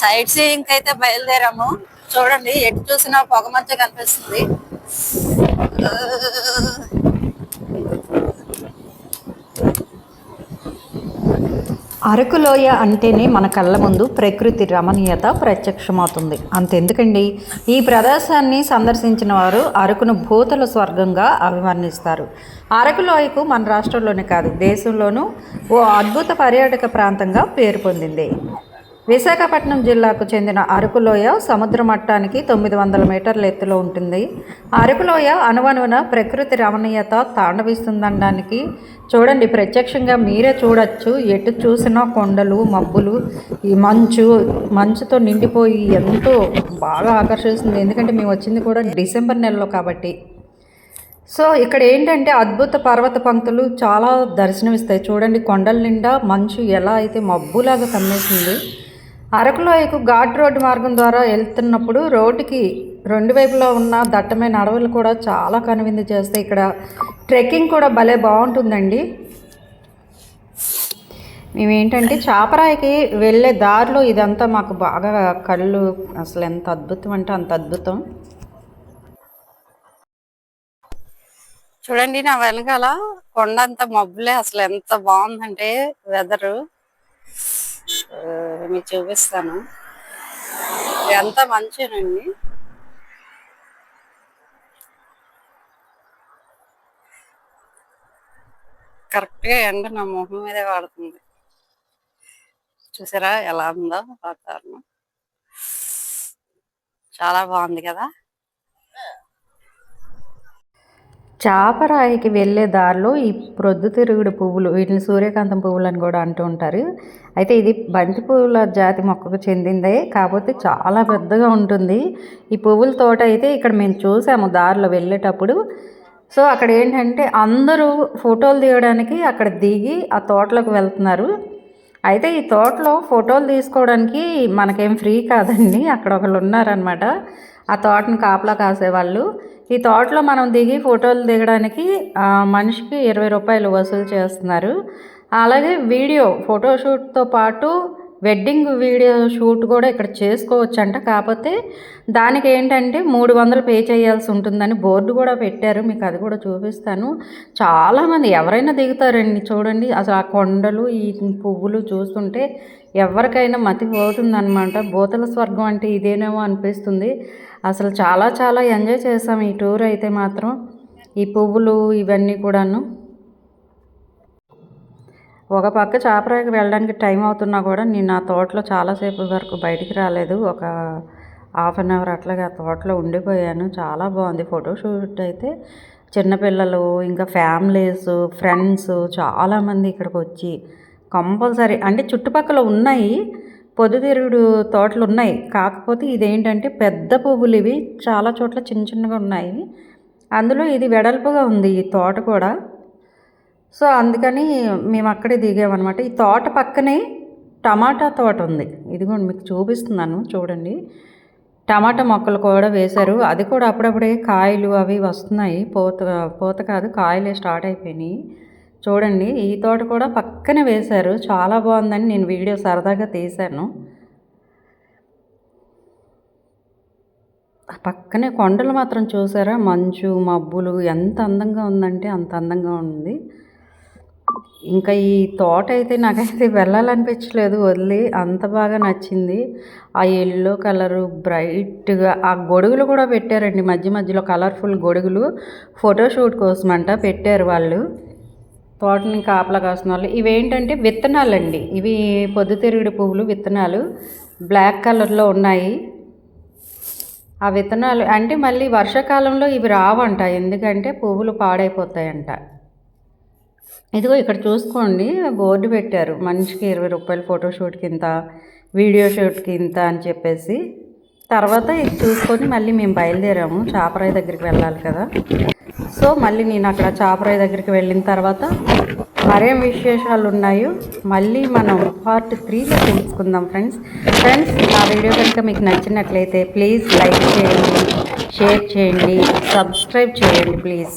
Side seeing అయితే బయలుదేరాము. చూడండి ఎటు చూసినా పొగ మధ్య కనిపిస్తుంది. అరకులోయ అంటేనే మన కళ్ళ ముందు ప్రకృతి రమణీయత ప్రత్యక్షమవుతుంది. అంతెందుకండి? ఈ ప్రదేశాన్ని సందర్శించిన వారు అరకును భూతల స్వర్గంగా అభివర్ణిస్తారు. అరకులోయకు మన రాష్ట్రంలోనే కాదు దేశంలోనూ ఓ అద్భుత పర్యాటక ప్రాంతంగా పేరు పొందింది. విశాఖపట్నం జిల్లాకు చెందిన అరకులోయ సముద్ర మట్టానికి తొమ్మిది వందల మీటర్ల ఎత్తులో ఉంటుంది. అరకులోయ అనువనువున ప్రకృతి రమణీయత తాండవిస్తుందనడానికి చూడండి ప్రత్యక్షంగా మీరే చూడొచ్చు. ఎటు చూసినా కొండలు మబ్బులు ఈ మంచు మంచుతో నిండిపోయి ఎంతో బాగా ఆకర్షిస్తుంది. ఎందుకంటే మేము వచ్చింది కూడా డిసెంబర్ నెలలో కాబట్టి. సో ఇక్కడ ఏంటంటే అద్భుత పర్వత పంక్తులు చాలా దర్శనమిస్తాయి. చూడండి కొండల నిండా మంచు ఎలా అయితే మబ్బులాగా కమ్మేసింది. అరకులోయకు ఘాట్ రోడ్డు మార్గం ద్వారా వెళ్తున్నప్పుడు రోడ్డుకి రెండు వైపులా ఉన్న దట్టమైన అడవులు కూడా చాలా కనువిందు చేస్తాయి. ఇక్కడ ట్రెక్కింగ్ కూడా భలే బాగుంటుందండి. మేమేంటంటే చాపరాయికి వెళ్ళే దారిలో ఇదంతా మాకు బాగా కళ్ళు అసలు ఎంత అద్భుతం అంటే అంత అద్భుతం. చూడండి నా వెనకాల కొండ అంత మబ్బులే. అసలు ఎంత బాగుందంటే వెదరు మీకు చూపిస్తాను. ఎంత మంచినండి. కరెక్ట్గా ఎండ నా మొహం మీదే పడుతుంది చూసారా ఎలా ఉందో వాతావరణం. చాలా బాగుంది కదా? చాపరాయికి వెళ్ళే దారిలో ఈ ప్రొద్దుతిరుగుడు పువ్వులు వీటిని సూర్యకాంతం పువ్వులు అని కూడా అంటూ ఉంటారు. అయితే ఇది బంతి పువ్వుల జాతి మొక్కకు చెందిందే కాకపోతే చాలా పెద్దగా ఉంటుంది. ఈ పువ్వుల తోట అయితే ఇక్కడ మేము చూసాము దారిలో వెళ్ళేటప్పుడు. సో అక్కడ ఏంటంటే అందరూ ఫోటోలు దిగడానికి అక్కడ దిగి ఆ తోటలోకి వెళ్తున్నారు. అయితే ఈ తోటలో ఫోటోలు తీసుకోవడానికి మనకేం ఫ్రీ కాదండి. అక్కడ ఒకళ్ళు ఉన్నారనమాట ఆ తోటని కాపలా కాసేవాళ్ళు. ఈ తోటలో మనం దిగి ఫోటోలు దిగడానికి మనిషికి ఇరవై రూపాయలు వసూలు చేస్తున్నారు. అలాగే వీడియో ఫోటోషూట్తో పాటు వెడ్డింగ్ వీడియో షూట్ కూడా ఇక్కడ చేసుకోవచ్చంట. కాకపోతే దానికి ఏంటంటే మూడు వందలు పే చేయాల్సి ఉంటుందని బోర్డు కూడా పెట్టారు. మీకు అది కూడా చూపిస్తాను. చాలామంది ఎవరైనా దిగుతారండి చూడండి. అసలు ఆ కొండలు ఈ పువ్వులు చూస్తుంటే ఎవరికైనా మతి పోతుందన్నమాట భూతల స్వర్గం అంటే ఇదేనేమో అనిపిస్తుంది. అసలు చాలా చాలా ఎంజాయ్ చేసాం ఈ టూర్ అయితే మాత్రం. ఈ పువ్వులు ఇవన్నీ కూడాను. ఒక పక్క చాపరాయికి వెళ్ళడానికి టైం అవుతున్నా కూడా నేను ఆ తోటలో చాలాసేపు వరకు బయటికి రాలేదు. ఒక హాఫ్ అన్ అవర్ అట్లాగే ఆ తోటలో ఉండిపోయాను. చాలా బాగుంది ఫోటోషూట్ అయితే. చిన్నపిల్లలు ఇంకా ఫ్యామిలీస్ ఫ్రెండ్స్ చాలామంది ఇక్కడికి వచ్చి కంపల్సరీ అంటే చుట్టుపక్కల ఉన్నాయి. పొద్దుతిరుగుడు తోటలు ఉన్నాయి. కాకపోతే ఇదేంటంటే పెద్ద పువ్వులు ఇవి. చాలా చోట్ల చిన్న చిన్నగా ఉన్నాయి. అందులో ఇది వెడల్పుగా ఉంది ఈ తోట కూడా. సో అందుకని మేము అక్కడే దిగామన్నమాట. ఈ తోట పక్కనే టమాటా తోట ఉంది. ఇదిగోండి మీకు చూపిస్తున్నాను చూడండి. టమాటా మొక్కలు కూడా వేశారు. అది కూడా అప్పుడప్పుడే కాయలు అవి వస్తున్నాయి. పూత పూత కాదు కాయలే స్టార్ట్ అయిపోయినాయి. చూడండి ఈ తోట కూడా పక్కనే వేశారు. చాలా బాగుందని నేను వీడియో సరదాగా తీశాను. పక్కనే కొండలు మాత్రం చూసారా? మంచు మబ్బులు ఎంత అందంగా ఉందంటే అంత అందంగా ఉంది. ఇంకా ఈ తోట అయితే నాకైతే వెళ్ళాలనిపించలేదు వదిలి అంత బాగా నచ్చింది. ఆ ఎల్లో కలరు బ్రైట్గా ఆ గొడుగులు కూడా పెట్టారండి. మధ్య మధ్యలో కలర్ఫుల్ గొడుగులు. ఫోటోషూట్ కోసం అంట పెట్టారు వాళ్ళు. తోటని కాపలా కాసిన వాళ్ళు. ఇవేంటంటే విత్తనాలండి. ఇవి పొద్దుతిరుగుడు పువ్వులు విత్తనాలు. బ్లాక్ కలర్లో ఉన్నాయి. ఆ విత్తనాలు అంటే మళ్ళీ వర్షాకాలంలో ఇవి రావంట. ఎందుకంటే పువ్వులు పాడైపోతాయంట. ఇదిగో ఇక్కడ చూసుకోండి బోర్డు పెట్టారు. మనిషికి ఇరవై రూపాయలు ఫోటోషూట్కి ఇంత వీడియో షూట్కి ఇంత అని చెప్పేసి. తర్వాత ఇది చూసుకొని మళ్ళీ మేము బయలుదేరాము. చాపరాయి దగ్గరికి వెళ్ళాలి కదా. సో మళ్ళీ నేను అక్కడ చాపరాయి దగ్గరికి వెళ్ళిన తర్వాత మరేం విశేషాలు ఉన్నాయో మళ్ళీ మనం పార్ట్ త్రీలో తెలుసుకుందాం ఫ్రెండ్స్. ఫ్రెండ్స్ నా వీడియో కనుక మీకు నచ్చినట్లయితే ప్లీజ్ లైక్ చేయండి షేర్ చేయండి సబ్స్క్రైబ్ చేయండి ప్లీజ్.